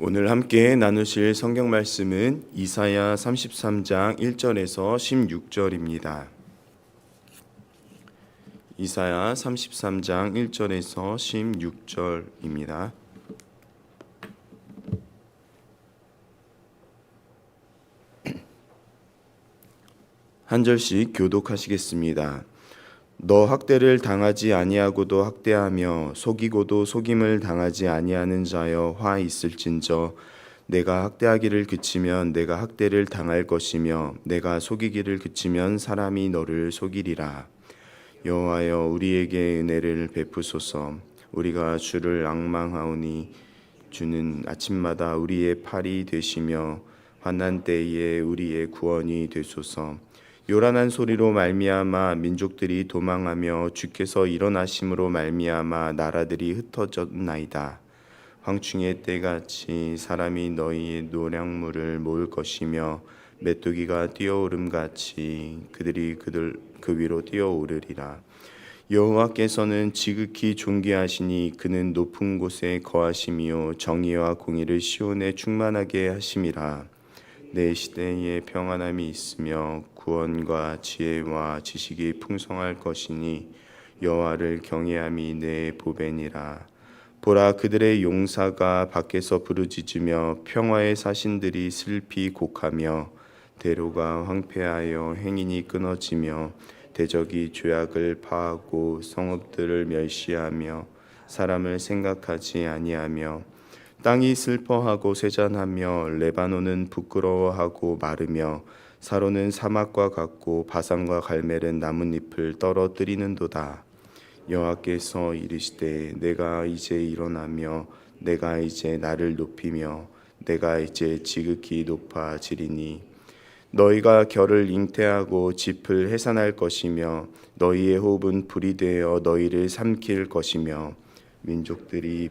오늘 함께 나누실 성경 말씀은 이사야 33장 1절에서 16절입니다. 이사야 33장 1절에서 16절입니다. 한 절씩 교독하시겠습니다. 너 학대를 당하지 아니하고도 학대하며 속이고도 속임을 당하지 아니하는 자여 화 있을진저 내가 학대하기를 그치면 내가 학대를 당할 것이며 내가 속이기를 그치면 사람이 너를 속이리라. 여호와여 우리에게 은혜를 베푸소서. 우리가 주를 앙망하오니 주는 아침마다 우리의 팔이 되시며 환난 때에 우리의 구원이 되소서 요란한 소리로 말미암아 민족들이 도망하며 주께서 일어나심으로 말미암아 나라들이 흩어졌나이다. 황충의 때같이 사람이 너희의 노량물을 모을 것이며 메뚜기가 뛰어오름 같이 그들이 그들 그 위로 뛰어오르리라. 여호와께서는 지극히 존귀하시니 그는 높은 곳에 거하심이요 정의와 공의를 시온에 충만하게 하심이라. 내 시대에 평안함이 있으며 구원과 지혜와 지식이 풍성할 것이니 여호와를 경외함이 내 보배니라. 보라 그들의 용사가 밖에서 부르짖으며 평화의 사신들이 슬피 곡하며 대로가 황폐하여 행인이 끊어지며 대적이 죄악을 파하고 성읍들을 멸시하며 사람을 생각하지 아니하며 땅이 슬퍼하고 쇠잔하며 레바논은 부끄러워하고 마르며 사로는 사막과 같고 바산과 갈멜은 나뭇잎을 떨어뜨리는도다. 여호와께서 이르시되 내가 이제 일어나며 내가 이제 나를 높이며 내가 이제 지극히 높아지리니 너희가 결을 잉태하고 짚을 해산할 것이며 너희의 호흡은 불이 되어 너희를 삼킬 것이며 민족들이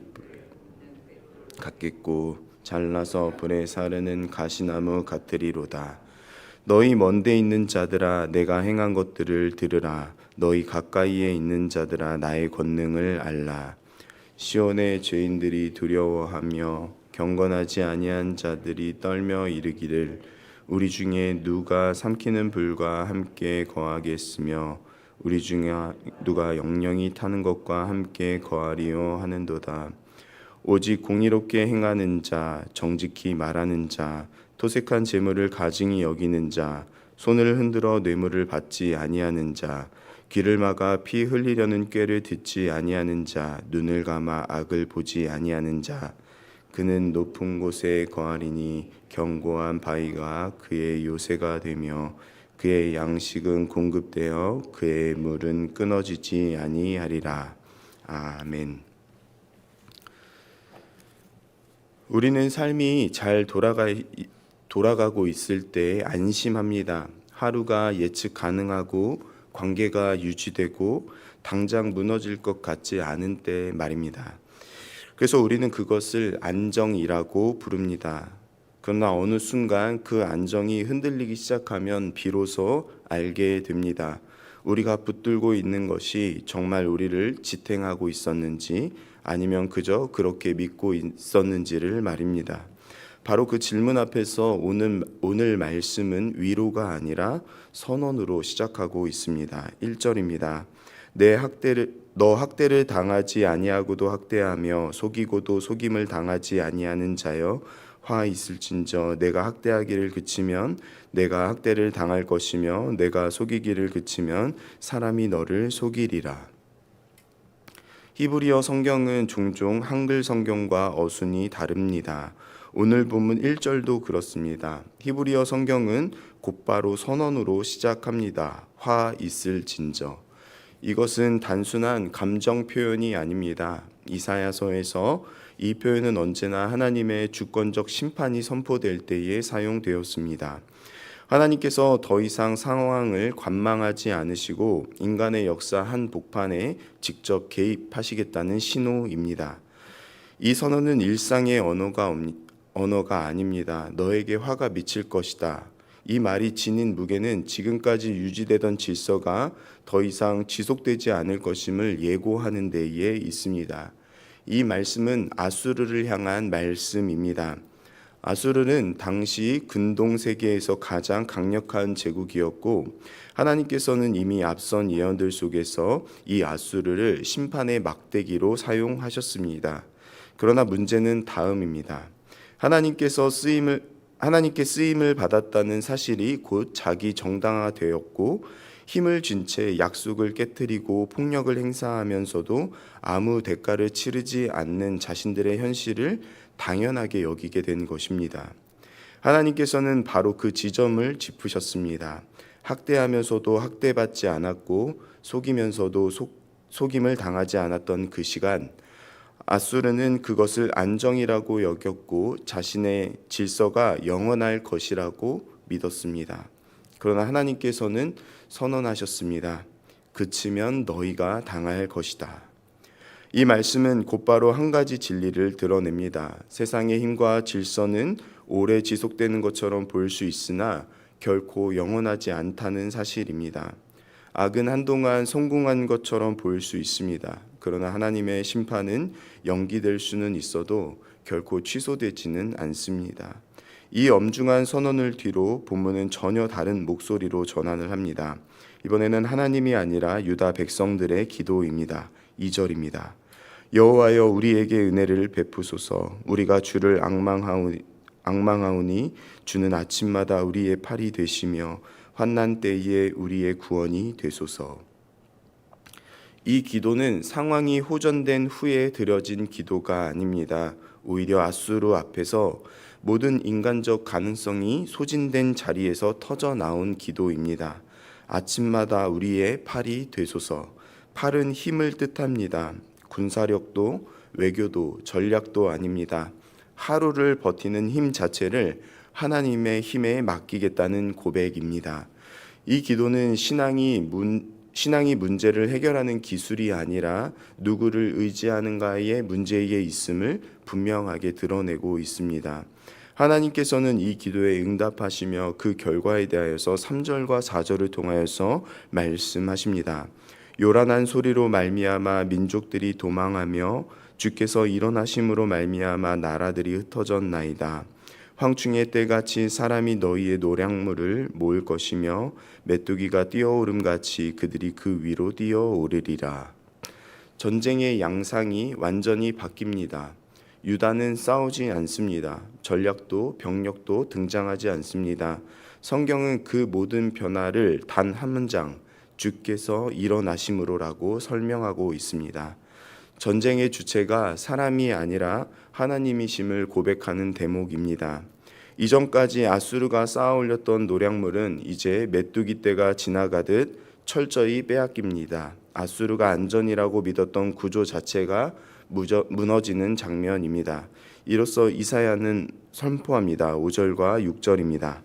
같겠고 잘라서 불에 사르는 가시나무 같으리로다. 너희 먼데 있는 자들아 내가 행한 것들을 들으라. 너희 가까이에 있는 자들아 나의 권능을 알라. 시온의 죄인들이 두려워하며 경건하지 아니한 자들이 떨며 이르기를 우리 중에 누가 삼키는 불과 함께 거하겠으며 우리 중에 누가 영영이 타는 것과 함께 거하리요 하는도다. 오직 공의롭게 행하는 자 정직히 말하는 자 토색한 재물을 가증히 여기는 자, 손을 흔들어 뇌물을 받지 아니하는 자, 귀를 막아 피 흘리려는 꾀를 듣지 아니하는 자, 눈을 감아 악을 보지 아니하는 자, 그는 높은 곳에 거하리니 견고한 바위가 그의 요새가 되며 그의 양식은 공급되어 그의 물은 끊어지지 아니하리라. 아멘. 우리는 삶이 잘 돌아가 돌아가고 있을 때 안심합니다. 하루가 예측 가능하고 관계가 유지되고 당장 무너질 것 같지 않은 때 말입니다. 그래서 우리는 그것을 안정이라고 부릅니다. 그러나 어느 순간 그 안정이 흔들리기 시작하면 비로소 알게 됩니다. 우리가 붙들고 있는 것이 정말 우리를 지탱하고 있었는지 아니면 그저 그렇게 믿고 있었는지를 말입니다. 바로 그 질문 앞에서 오늘 오늘 말씀은 위로가 아니라 선언으로 시작하고 있습니다. 1절입니다. 내 학대를 너 학대를 당하지 아니하고도 학대하며 속이고도 속임을 당하지 아니하는 자여 화 있을진저 내가 학대하기를 그치면 내가 학대를 당할 것이며 내가 속이기를 그치면 사람이 너를 속이리라. 히브리어 성경은 종종 한글 성경과 어순이 다릅니다. 오늘 본문 1절도 그렇습니다. 히브리어 성경은 곧바로 선언으로 시작합니다. 화 있을 진저. 이것은 단순한 감정 표현이 아닙니다. 이사야서에서 이 표현은 언제나 하나님의 주권적 심판이 선포될 때에 사용되었습니다. 하나님께서 더 이상 상황을 관망하지 않으시고 인간의 역사 한 복판에 직접 개입하시겠다는 신호입니다. 이 선언은 일상의 언어가 언어가 아닙니다. 너에게 화가 미칠 것이다. 이 말이 지닌 무게는 지금까지 유지되던 질서가 더 이상 지속되지 않을 것임을 예고하는 데에 있습니다. 이 말씀은 아수르를 향한 말씀입니다. 아수르는 당시 근동 세계에서 가장 강력한 제국이었고 하나님께서는 이미 앞선 예언들 속에서 이 아수르를 심판의 막대기로 사용하셨습니다. 그러나 문제는 다음입니다. 하나님께서 쓰임을 하나님께 쓰임을 받았다는 사실이 곧 자기 정당화되었고 힘을 쥔 채 약속을 깨뜨리고 폭력을 행사하면서도 아무 대가를 치르지 않는 자신들의 현실을 당연하게 여기게 된 것입니다. 하나님께서는 바로 그 지점을 짚으셨습니다. 학대하면서도 학대받지 않았고 속이면서도 속, 속임을 당하지 않았던 그 시간 아수르는 그것을 안정이라고 여겼고 자신의 질서가 영원할 것이라고 믿었습니다. 그러나 하나님께서는 선언하셨습니다. 그치면 너희가 당할 것이다. 이 말씀은 곧바로 한 가지 진리를 드러냅니다. 세상의 힘과 질서는 오래 지속되는 것처럼 보일 수 있으나 결코 영원하지 않다는 사실입니다. 악은 한동안 성공한 것처럼 보일 수 있습니다. 그러나 하나님의 심판은 연기될 수는 있어도 결코 취소되지는 않습니다. 이 엄중한 선언을 뒤로 본문은 전혀 다른 목소리로 전환을 합니다. 이번에는 하나님이 아니라 유다 백성들의 기도입니다. 2절입니다. 여호와여 우리에게 은혜를 베푸소서 우리가 주를 악망하오니, 악망하오니 주는 아침마다 우리의 팔이 되시며 환난 때에 우리의 구원이 되소서. 이 기도는 상황이 호전된 후에 드려진 기도가 아닙니다. 오히려 아수르 앞에서 모든 인간적 가능성이 소진된 자리에서 터져 나온 기도입니다. 아침마다 우리의 팔이 되소서. 팔은 힘을 뜻합니다. 군사력도 외교도 전략도 아닙니다. 하루를 버티는 힘 자체를 하나님의 힘에 맡기겠다는 고백입니다. 이 기도는 신앙이 문, 신앙이 문제를 해결하는 기술이 아니라 누구를 의지하는가의 문제에 있음을 분명하게 드러내고 있습니다. 하나님께서는 이 기도에 응답하시며 그 결과에 대하여서 3절과 4절을 통하여서 말씀하십니다. 요란한 소리로 말미암아 민족들이 도망하며 주께서 일어나심으로 말미암아 나라들이 흩어졌나이다. 황충의 때같이 사람이 너희의 노량물을 모을 것이며 메뚜기가 뛰어오름 같이 그들이 그 위로 뛰어오르리라. 전쟁의 양상이 완전히 바뀝니다. 유다는 싸우지 않습니다. 전략도 병력도 등장하지 않습니다. 성경은 그 모든 변화를 단 한 문장 주께서 일어나심으로라고 설명하고 있습니다. 전쟁의 주체가 사람이 아니라 하나님이심을 고백하는 대목입니다. 이전까지 아수르가 쌓아 올렸던 노량물은 이제 메뚜기 때가 지나가듯 철저히 빼앗깁니다. 아수르가 안전이라고 믿었던 구조 자체가 무너지는 장면입니다. 이로써 이사야는 선포합니다. 5절과 6절입니다.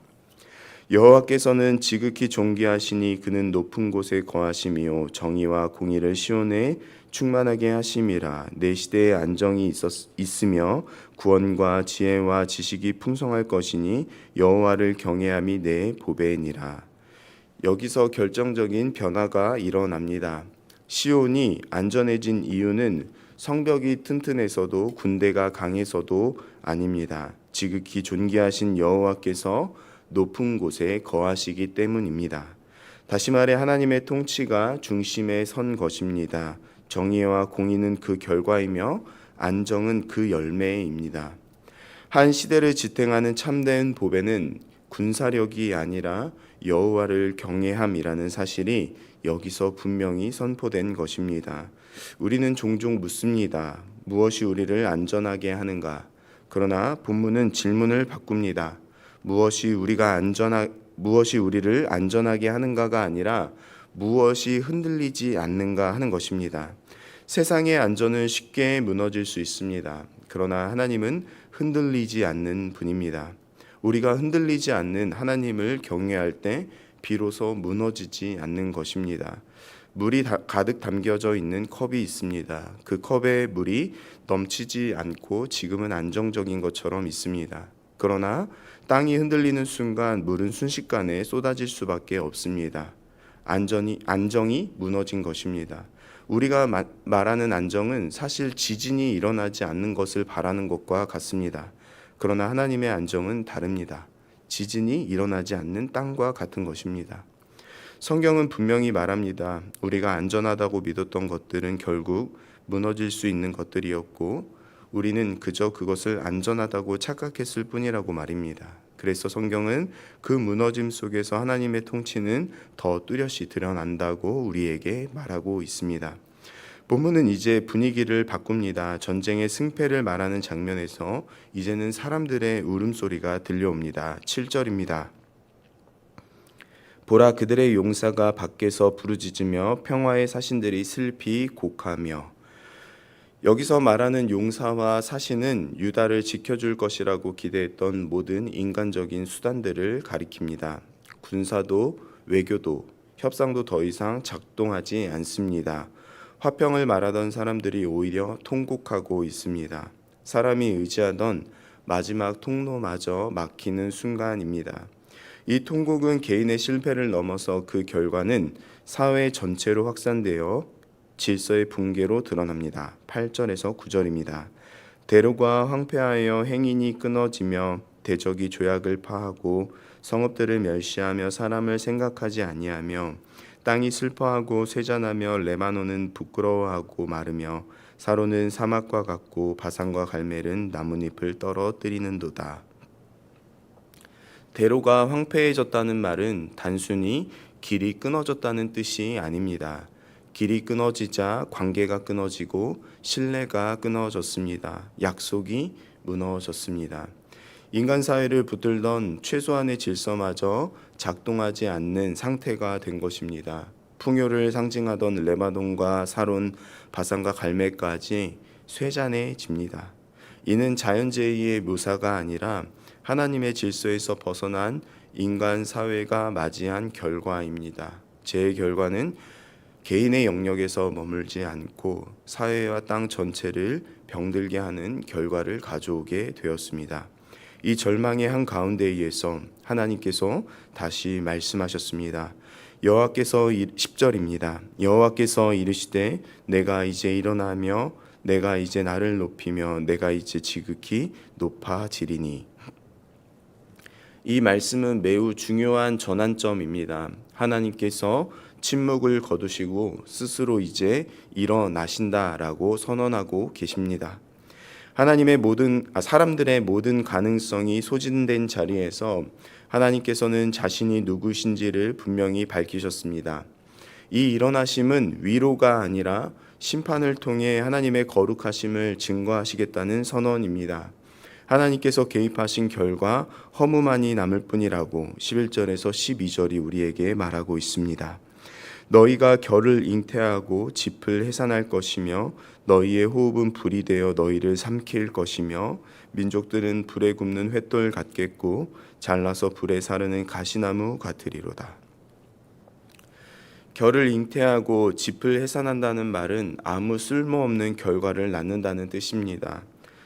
여호와께서는 지극히 존귀하시니 그는 높은 곳에 거하심이요 정의와 공의를 시온에 충만하게 하심이라 내 시대에 안정이 있었, 있으며 구원과 지혜와 지식이 풍성할 것이니 여호와를 경외함이 내 보배니라 여기서 결정적인 변화가 일어납니다. 시온이 안전해진 이유는 성벽이 튼튼해서도 군대가 강해서도 아닙니다. 지극히 존귀하신 여호와께서 높은 곳에 거하시기 때문입니다. 다시 말해 하나님의 통치가 중심에 선 것입니다. 정의와 공의는 그 결과이며 안정은 그 열매입니다. 한 시대를 지탱하는 참된 보배는 군사력이 아니라 여호와를 경외함이라는 사실이 여기서 분명히 선포된 것입니다. 우리는 종종 묻습니다. 무엇이 우리를 안전하게 하는가? 그러나 본문은 질문을 바꿉니다. 무엇이 우리가 안전하 무엇이 우리를 안전하게 하는가가 아니라 무엇이 흔들리지 않는가 하는 것입니다. 세상의 안전은 쉽게 무너질 수 있습니다. 그러나 하나님은 흔들리지 않는 분입니다. 우리가 흔들리지 않는 하나님을 경외할 때 비로소 무너지지 않는 것입니다. 물이 가득 담겨져 있는 컵이 있습니다. 그 컵에 물이 넘치지 않고 지금은 안정적인 것처럼 있습니다. 그러나 땅이 흔들리는 순간 물은 순식간에 쏟아질 수밖에 없습니다. 안전이 안정이 무너진 것입니다. 우리가 마- 말하는 안정은 사실 지진이 일어나지 않는 것을 바라는 것과 같습니다. 그러나 하나님의 안정은 다릅니다. 지진이 일어나지 않는 땅과 같은 것입니다. 성경은 분명히 말합니다. 우리가 안전하다고 믿었던 것들은 결국 무너질 수 있는 것들이었고 우리는 그저 그것을 안전하다고 착각했을 뿐이라고 말입니다. 그래서 성경은 그 무너짐 속에서 하나님의 통치는 더 뚜렷이 드러난다고 우리에게 말하고 있습니다. 본문은 이제 분위기를 바꿉니다. 전쟁의 승패를 말하는 장면에서 이제는 사람들의 울음소리가 들려옵니다. 7절입니다. 보라 그들의 용사가 밖에서 부르짖으며 평화의 사신들이 슬피 곡하며 여기서 말하는 용사와 사신은 유다를 지켜줄 것이라고 기대했던 모든 인간적인 수단들을 가리킵니다. 군사도 외교도 협상도 더 이상 작동하지 않습니다. 화평을 말하던 사람들이 오히려 통곡하고 있습니다. 사람이 의지하던 마지막 통로마저 막히는 순간입니다. 이 통곡은 개인의 실패를 넘어서 그 결과는 사회 전체로 확산되어 질서의 붕괴로 드러납니다. 8절에서 9절입니다. 대로가 황폐하여 행인이 끊어지며 대적이 조약을 파하고 성읍들을 멸시하며 사람을 생각하지 아니하며 땅이 슬퍼하고 쇠잔하며 레바논은 부끄러워하고 마르며 사로는 사막과 같고 바산과 갈멜은 나뭇잎을 떨어뜨리는도다. 대로가 황폐해졌다는 말은 단순히 길이 끊어졌다는 뜻이 아닙니다. 길이 끊어지자 관계가 끊어지고 신뢰가 끊어졌습니다. 약속이 무너졌습니다. 인간 사회를 붙들던 최소한의 질서마저 작동하지 않는 상태가 된 것입니다. 풍요를 상징하던 레바논과 사론, 바산과 갈멜까지 쇠잔해집니다. 이는 자연재해의 묘사가 아니라 하나님의 질서에서 벗어난 인간 사회가 맞이한 결과입니다. 제 결과는 개인의 영역에서 머물지 않고 사회와 땅 전체를 병들게 하는 결과를 가져오게 되었습니다. 이 절망의 한 가운데에서 하나님께서 다시 말씀하셨습니다. 여호와께서 10절입니다. 여호와께서 이르시되 내가 이제 일어나며 내가 이제 나를 높이며 내가 이제 지극히 높아지리니 이 말씀은 매우 중요한 전환점입니다. 하나님께서 침묵을 거두시고 스스로 이제 일어나신다라고 선언하고 계십니다. 하나님의 모든 아, 사람들의 모든 가능성이 소진된 자리에서 하나님께서는 자신이 누구신지를 분명히 밝히셨습니다. 이 일어나심은 위로가 아니라 심판을 통해 하나님의 거룩하심을 증거하시겠다는 선언입니다. 하나님께서 개입하신 결과 허무만이 남을 뿐이라고 11절에서 12절이 우리에게 말하고 있습니다. 너희가 결을 잉태하고 짚을 해산할 것이며 너희의 호흡은 불이 되어 너희를 삼킬 것이며 민족들은 불에 굽는 횃돌 같겠고 잘라서 불에 사르는 가시나무 같으리로다. 결을 잉태하고 짚을 해산한다는 말은 아무 쓸모없는 결과를 낳는다는 뜻입니다.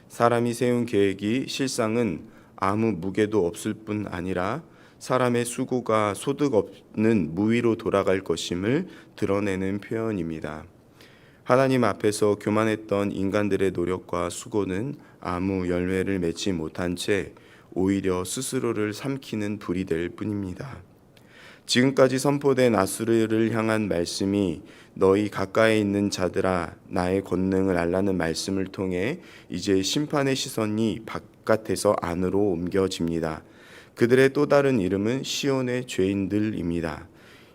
사람이 세운 계획이 실상은 아무 무게도 없을 뿐 아니라 사람의 수고가 소득 없는 무위로 돌아갈 것임을 드러내는 표현입니다. 하나님 앞에서 교만했던 인간들의 노력과 수고는 아무 열매를 맺지 못한 채 오히려 스스로를 삼키는 불이 될 뿐입니다. 지금까지 선포된 아수르를 향한 말씀이 너희 가까이 있는 자들아 나의 권능을 알라는 말씀을 통해 이제 심판의 시선이 바깥에서 안으로 옮겨집니다. 그들의 또 다른 이름은 시온의 죄인들입니다.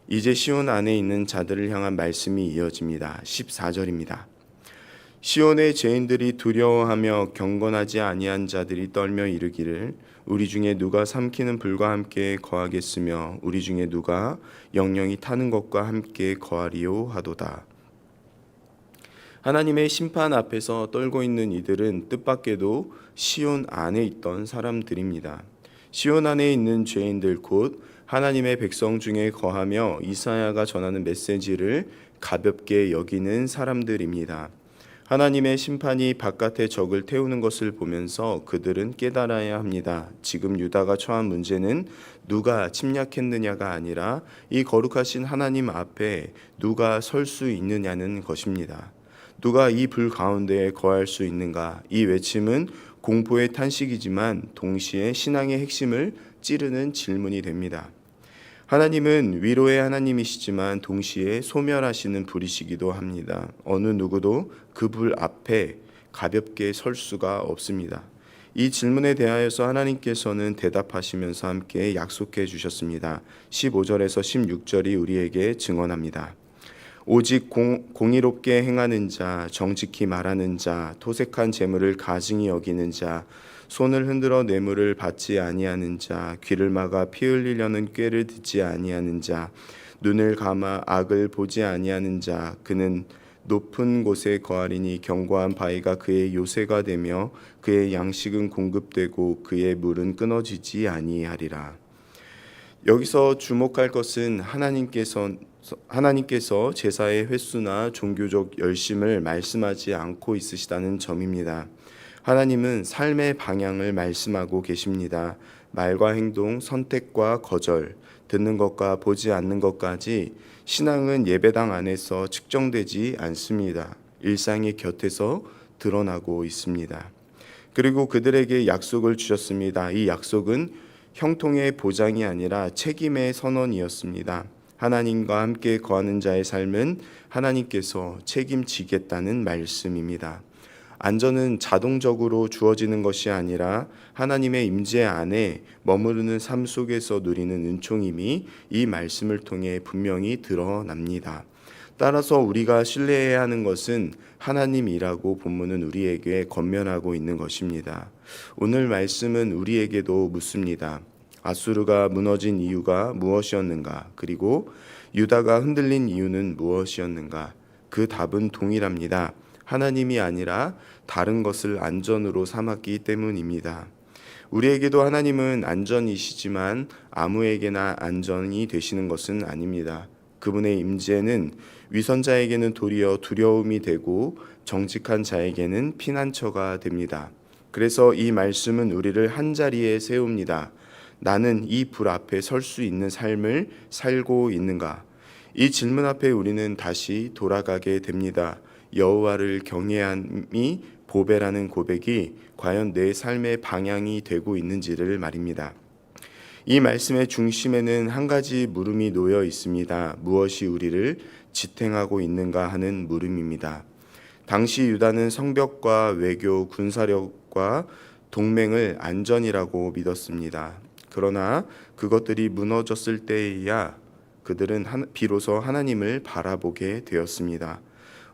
이제 시온 안에 있는 자들을 향한 말씀이 이어집니다. 14절입니다. 시온의 죄인들이 두려워하며 경건하지 아니한 자들이 떨며 이르기를 우리 중에 누가 삼키는 불과 함께 거하겠으며 우리 중에 누가 영영이 타는 것과 함께 거하리요 하도다. 하나님의 심판 앞에서 떨고 있는 이들은 뜻밖에도 시온 안에 있던 사람들입니다. 시온 안에 있는 죄인들 곧 하나님의 백성 중에 거하며 이사야가 전하는 메시지를 가볍게 여기는 사람들입니다. 하나님의 심판이 바깥의 적을 태우는 것을 보면서 그들은 깨달아야 합니다. 지금 유다가 처한 문제는 누가 침략했느냐가 아니라 이 거룩하신 하나님 앞에 누가 설 수 있느냐는 것입니다. 누가 이 불 가운데에 거할 수 있는가? 이 외침은 공포의 탄식이지만 동시에 신앙의 핵심을 찌르는 질문이 됩니다. 하나님은 위로의 하나님이시지만 동시에 소멸하시는 불이시기도 합니다. 어느 누구도 그 불 앞에 가볍게 설 수가 없습니다. 이 질문에 대하여서 하나님께서는 대답하시면서 함께 약속해 주셨습니다. 15절에서 16절이 우리에게 증언합니다. 오직 공, 공의롭게 행하는 자, 정직히 말하는 자, 토색한 재물을 가증히 여기는 자, 손을 흔들어 뇌물을 받지 아니하는 자, 귀를 막아 피 흘리려는 꾀를 듣지 아니하는 자, 눈을 감아 악을 보지 아니하는 자, 그는 높은 곳에 거하리니 견고한 바위가 그의 요새가 되며 그의 양식은 공급되고 그의 물은 끊어지지 아니하리라. 여기서 주목할 것은 하나님께서 하나님께서 제사의 횟수나 종교적 열심을 말씀하지 않고 있으시다는 점입니다. 하나님은 삶의 방향을 말씀하고 계십니다. 말과 행동, 선택과 거절, 듣는 것과 보지 않는 것까지 신앙은 예배당 안에서 측정되지 않습니다. 일상의 곁에서 드러나고 있습니다. 그리고 그들에게 약속을 주셨습니다. 이 약속은 형통의 보장이 아니라 책임의 선언이었습니다. 하나님과 함께 거하는 자의 삶은 하나님께서 책임지겠다는 말씀입니다. 안전은 자동적으로 주어지는 것이 아니라 하나님의 임재 안에 머무르는 삶 속에서 누리는 은총임이 이 말씀을 통해 분명히 드러납니다. 따라서 우리가 신뢰해야 하는 것은 하나님이라고 본문은 우리에게 건면하고 있는 것입니다. 오늘 말씀은 우리에게도 묻습니다. 아수르가 무너진 이유가 무엇이었는가? 그리고 유다가 흔들린 이유는 무엇이었는가? 그 답은 동일합니다. 하나님이 아니라 다른 것을 안전으로 삼았기 때문입니다. 우리에게도 하나님은 안전이시지만 아무에게나 안전이 되시는 것은 아닙니다. 그분의 임재는 위선자에게는 도리어 두려움이 되고 정직한 자에게는 피난처가 됩니다. 그래서 이 말씀은 우리를 한 자리에 세웁니다. 나는 이 불 앞에 설 수 있는 삶을 살고 있는가? 이 질문 앞에 우리는 다시 돌아가게 됩니다. 여호와를 경외함이 보배라는 고백이 과연 내 삶의 방향이 되고 있는지를 말입니다. 이 말씀의 중심에는 한 가지 물음이 놓여 있습니다. 무엇이 우리를 지탱하고 있는가 하는 물음입니다. 당시 유다는 성벽과 외교, 군사력과 동맹을 안전이라고 믿었습니다. 그러나 그것들이 무너졌을 때에야 그들은 비로소 하나님을 바라보게 되었습니다.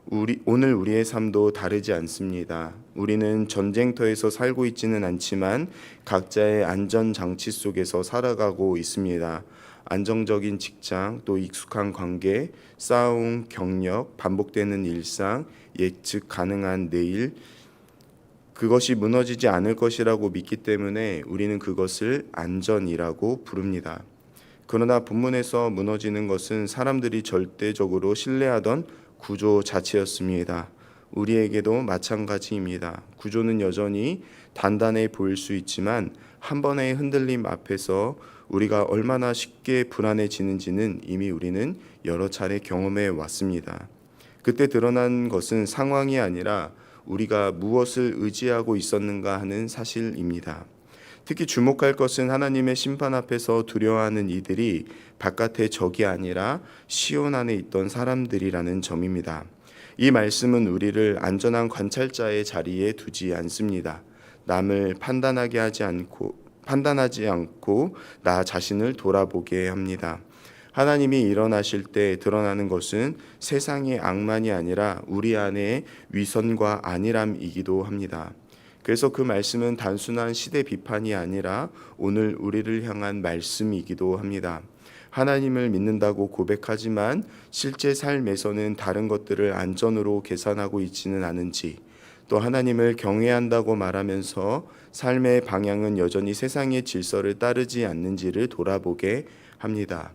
우리 오늘 우리의 삶도 다르지 않습니다. 우리는 전쟁터에서 살고 있지는 않지만 각자의 안전 장치 속에서 살아가고 있습니다. 안정적인 직장, 또 익숙한 관계, 싸움, 경력, 반복되는 일상, 예측 가능한 내일, 그것이 무너지지 않을 것이라고 믿기 때문에 우리는 그것을 안전이라고 부릅니다. 그러나 본문에서 무너지는 것은 사람들이 절대적으로 신뢰하던 구조 자체였습니다. 우리에게도 마찬가지입니다. 구조는 여전히 단단해 보일 수 있지만 한 번의 흔들림 앞에서 우리가 얼마나 쉽게 불안해지는지는 이미 우리는 여러 차례 경험해 왔습니다. 그때 드러난 것은 상황이 아니라 우리가 무엇을 의지하고 있었는가 하는 사실입니다. 특히 주목할 것은 하나님의 심판 앞에서 두려워하는 이들이 바깥의 적이 아니라 시온 안에 있던 사람들이라는 점입니다. 이 말씀은 우리를 안전한 관찰자의 자리에 두지 않습니다. 남을 판단하게 하지 않고 판단하지 않고 나 자신을 돌아보게 합니다. 하나님이 일어나실 때 드러나는 것은 세상의 악만이 아니라 우리 안에 위선과 안일함이기도 합니다. 그래서 그 말씀은 단순한 시대 비판이 아니라 오늘 우리를 향한 말씀이기도 합니다. 하나님을 믿는다고 고백하지만 실제 삶에서는 다른 것들을 안전으로 계산하고 있지는 않은지 또 하나님을 경외한다고 말하면서 삶의 방향은 여전히 세상의 질서를 따르지 않는지를 돌아보게 합니다.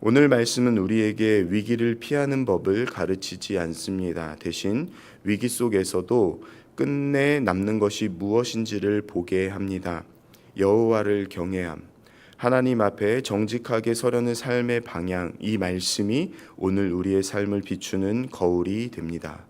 오늘 말씀은 우리에게 위기를 피하는 법을 가르치지 않습니다. 대신 위기 속에서도 끝내 남는 것이 무엇인지를 보게 합니다. 여호와를 경외함. 하나님 앞에 정직하게 서려는 삶의 방향, 이 말씀이 오늘 우리의 삶을 비추는 거울이 됩니다.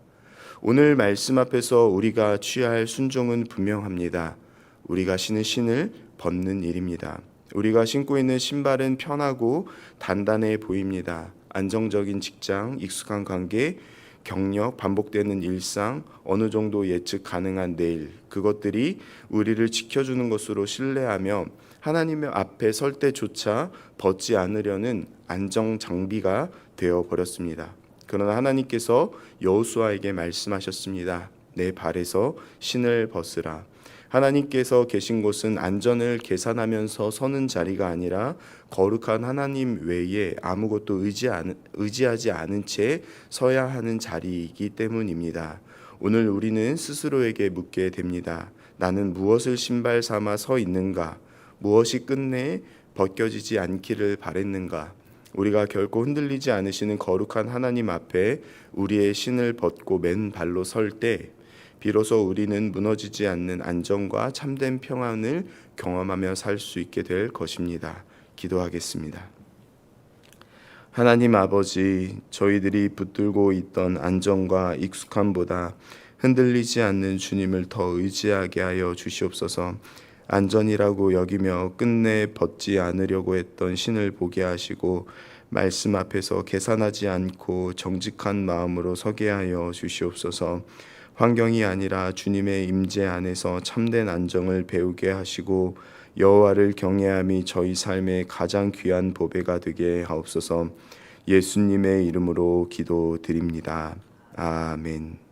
오늘 말씀 앞에서 우리가 취할 순종은 분명합니다. 우리가 신은 신을 벗는 일입니다. 우리가 신고 있는 신발은 편하고 단단해 보입니다. 안정적인 직장, 익숙한 관계, 경력, 반복되는 일상, 어느 정도 예측 가능한 내일, 그것들이 우리를 지켜주는 것으로 신뢰하며 하나님의 앞에 설 때조차 벗지 않으려는 안정 장비가 되어 버렸습니다. 그러나 하나님께서 여호수아에게 말씀하셨습니다. 내 발에서 신을 벗으라. 하나님께서 계신 곳은 안전을 계산하면서 서는 자리가 아니라 거룩한 하나님 외에 아무것도 의지하지 않은 채 서야 하는 자리이기 때문입니다. 오늘 우리는 스스로에게 묻게 됩니다. 나는 무엇을 신발 삼아 서 있는가? 무엇이 끝내 벗겨지지 않기를 바랬는가? 우리가 결코 흔들리지 않으시는 거룩한 하나님 앞에 우리의 신을 벗고 맨 발로 설 때 비로소 우리는 무너지지 않는 안정과 참된 평안을 경험하며 살 수 있게 될 것입니다. 기도하겠습니다. 하나님 아버지, 저희들이 붙들고 있던 안정과 익숙함보다 흔들리지 않는 주님을 더 의지하게 하여 주시옵소서. 안전이라고 여기며 끝내 벗지 않으려고 했던 신을 보게 하시고 말씀 앞에서 계산하지 않고 정직한 마음으로 서게 하여 주시옵소서. 환경이 아니라 주님의 임재 안에서 참된 안정을 배우게 하시고 여호와를 경외함이 저희 삶의 가장 귀한 보배가 되게 하옵소서. 예수님의 이름으로 기도드립니다. 아멘.